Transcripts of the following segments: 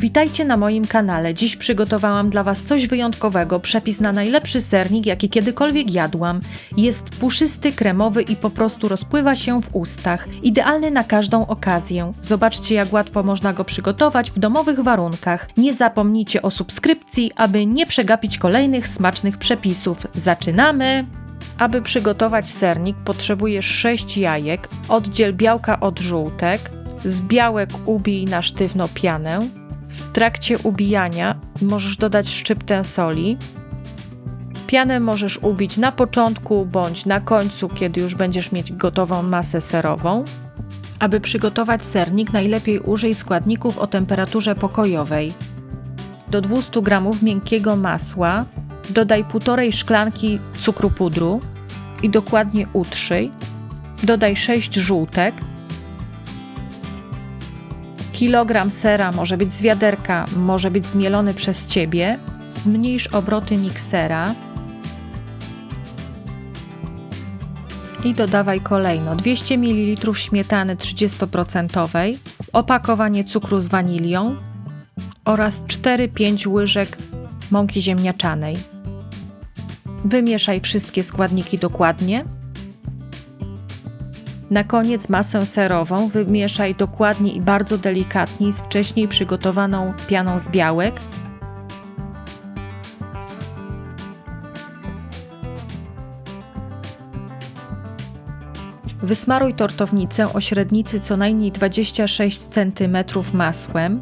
Witajcie na moim kanale. Dziś przygotowałam dla Was coś wyjątkowego. Przepis na najlepszy sernik, jaki kiedykolwiek jadłam. Jest puszysty, kremowy i po prostu rozpływa się w ustach. Idealny na każdą okazję. Zobaczcie, jak łatwo można go przygotować w domowych warunkach. Nie zapomnijcie o subskrypcji, aby nie przegapić kolejnych smacznych przepisów. Zaczynamy! Aby przygotować sernik, potrzebujesz 6 jajek. Oddziel białka od żółtek. Z białek ubij na sztywno pianę. W trakcie ubijania możesz dodać szczyptę soli. Pianę możesz ubić na początku bądź na końcu, kiedy już będziesz mieć gotową masę serową. Aby przygotować sernik, najlepiej użyj składników o temperaturze pokojowej. Do 200 g miękkiego masła dodaj 1,5 szklanki cukru pudru i dokładnie utrzyj. Dodaj 6 żółtek, kilogram sera może być z wiaderka, może być zmielony przez ciebie. Zmniejsz obroty miksera i dodawaj kolejno 200 ml śmietany 30%, opakowanie cukru z wanilią oraz 4-5 łyżek mąki ziemniaczanej. Wymieszaj wszystkie składniki dokładnie. Na koniec masę serową wymieszaj dokładnie i bardzo delikatnie z wcześniej przygotowaną pianą z białek. Wysmaruj tortownicę o średnicy co najmniej 26 cm masłem.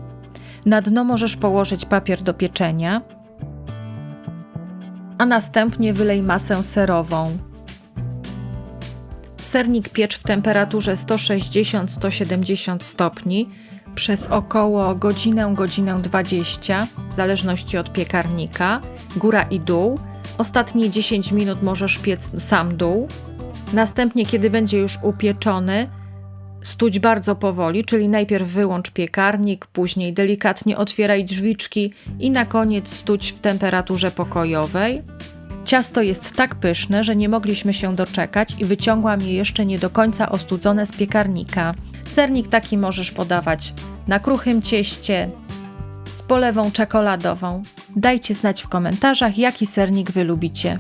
Na dno możesz położyć papier do pieczenia, a następnie wylej masę serową. Sernik piecz w temperaturze 160-170 stopni przez około godzinę, godzinę 20, w zależności od piekarnika, góra i dół. Ostatnie 10 minut możesz piec sam dół. Następnie, kiedy będzie już upieczony, stuć bardzo powoli, czyli najpierw wyłącz piekarnik, później delikatnie otwieraj drzwiczki i na koniec stuć w temperaturze pokojowej. Ciasto jest tak pyszne, że nie mogliśmy się doczekać i wyciągłam je jeszcze nie do końca ostudzone z piekarnika. Sernik taki możesz podawać na kruchym cieście, z polewą czekoladową. Dajcie znać w komentarzach, jaki sernik wy lubicie.